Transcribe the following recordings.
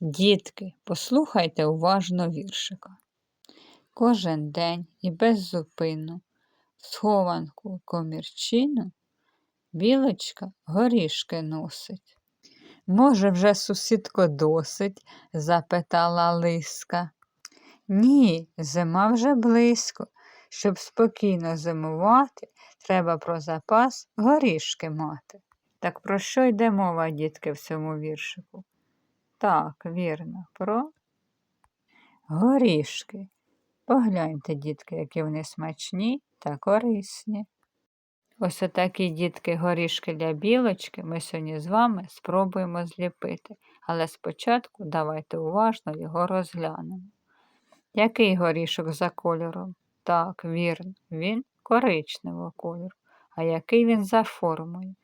Дітки, послухайте уважно віршика. Кожен день і беззупинно в схованку комірчину білочка горішки носить. Може, вже сусідко досить? запитала лиска. Ні, зима вже близько. Щоб спокійно зимувати, треба про запас горішки мати. Так про що йде мова, дітки, в цьому віршику? Так, вірно, про горішки. Погляньте, дітки, які вони смачні та корисні. Ось отакі дітки горішки для білочки ми сьогодні з вами спробуємо зліпити, але спочатку давайте уважно його розглянемо. Який горішок за кольором? Так, вірно, він коричневого кольору. А який він за формою?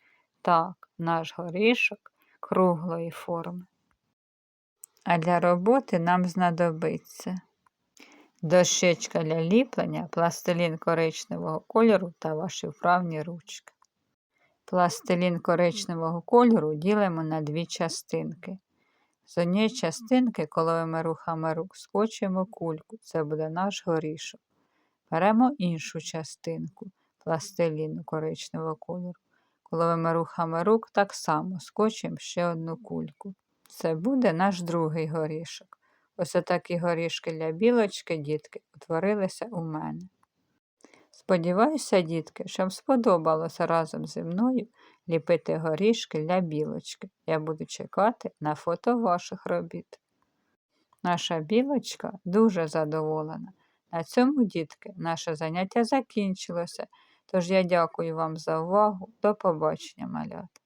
Так, наш горішок круглої форми. А для роботи нам знадобиться дощечка для ліплення, пластилін коричневого кольору та ваші вправні ручки. Пластилін коричневого кольору ділимо на дві частинки. З однієї частинки коловими рухами рук скочуємо кульку, це буде наш горішок. Беремо іншу частинку пластиліну коричневого кольору. Коловими рухами рук так само скочуємо ще одну кульку. Це буде наш другий горішок. Ось такі горішки для білочки, дітки, утворилися у мене. Сподіваюся, дітки, що вам сподобалося разом зі мною ліпити горішки для білочки. Я буду чекати на фото ваших робіт. Наша білочка дуже задоволена. На цьому, дітки, наше заняття закінчилося. Тож я дякую вам за увагу. До побачення, малята.